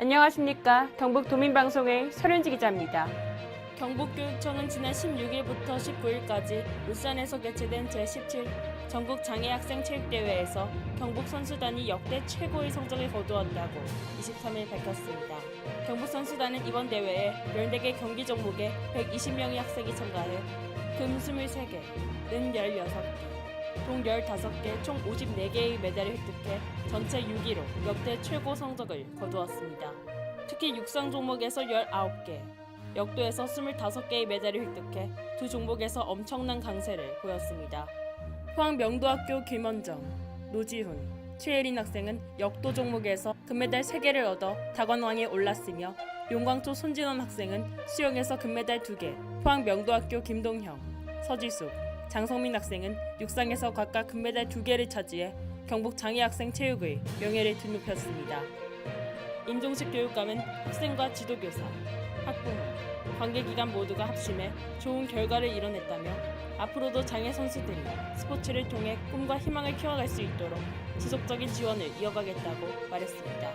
안녕하십니까. 경북 도민방송의 설윤지 기자입니다. 경북교육청은 지난 16일부터 19일까지 울산에서 개최된 제17 전국 장애학생 체육대회에서 경북 선수단이 역대 최고의 성적을 거두었다고 23일 밝혔습니다. 경북 선수단은 이번 대회에 14개 경기 종목에 120명의 학생이 참가해 금 23개, 은 16개, 동 15개 총 54개의 메달을 획득해 전체 6위로 역대 최고 성적을 거두었습니다. 특히 육상 종목에서 19개, 역도에서 25개의 메달을 획득해 두 종목에서 엄청난 강세를 보였습니다. 포항 명도학교 김원정, 노지훈, 최예린 학생은 역도 종목에서 금메달 3개를 얻어 다관왕에 올랐으며 용광초 손진원 학생은 수영에서 금메달 2개, 포항 명도학교 김동형, 서지숙, 장성민 학생은 육상에서 각각 금메달 2개를 차지해 경북 장애학생 체육의 명예를 드높였습니다. 임종식 교육감은 학생과 지도교사, 학부모, 관계기관 모두가 합심해 좋은 결과를 이뤄냈다며 앞으로도 장애 선수들이 스포츠를 통해 꿈과 희망을 키워갈 수 있도록 지속적인 지원을 이어가겠다고 말했습니다.